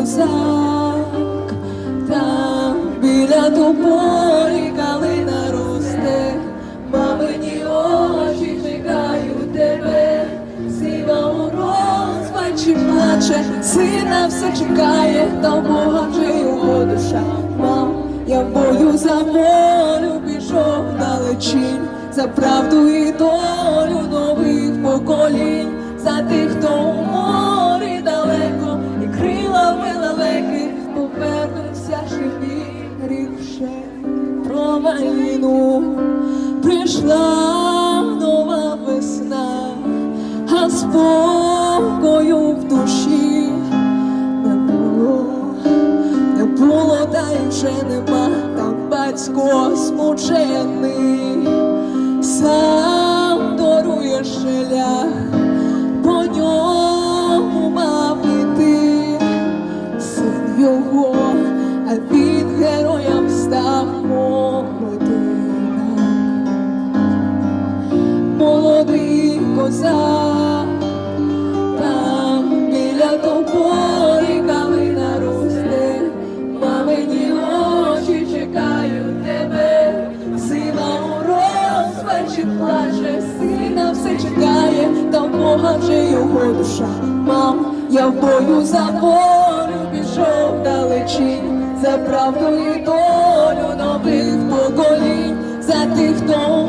козак, там біля тополі калина росте, мамині очі чекають тебе, сива у розпачі плаче, сина все чекає, та Бога вже його душа. Мам, я бою за волю пішов далечінь, за правду і долю нових поколінь, за тих, хто живі про війну. Прийшла нова весна, а спокою в душі не було, не було, та й вже нема, там батько смучений, сам дарує шлях, по ньому мав син його, а він там біля тобою калина росте, мамині очі чекають тебе, сила у розпачі плаче, сина все чекає, та в його душа. Мам, я в бою за волю пішов далечінь, за правду і долю нових поколінь, за тих, хто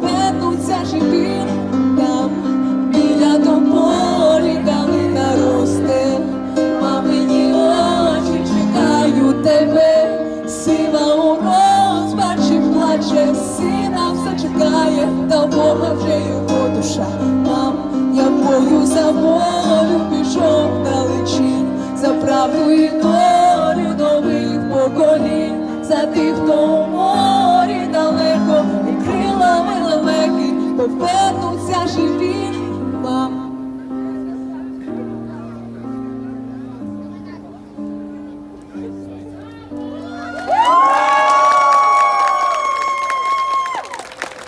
лелеки повернуться живі там, біля тополі калина росте, мамині очі чекають тебе, сила у розпачі плаче, сина все чекає, та Бога вже його душа. Мам, я бою за волю пішов далечінь, за правду і долю нових поколінь, за тих, хто bóng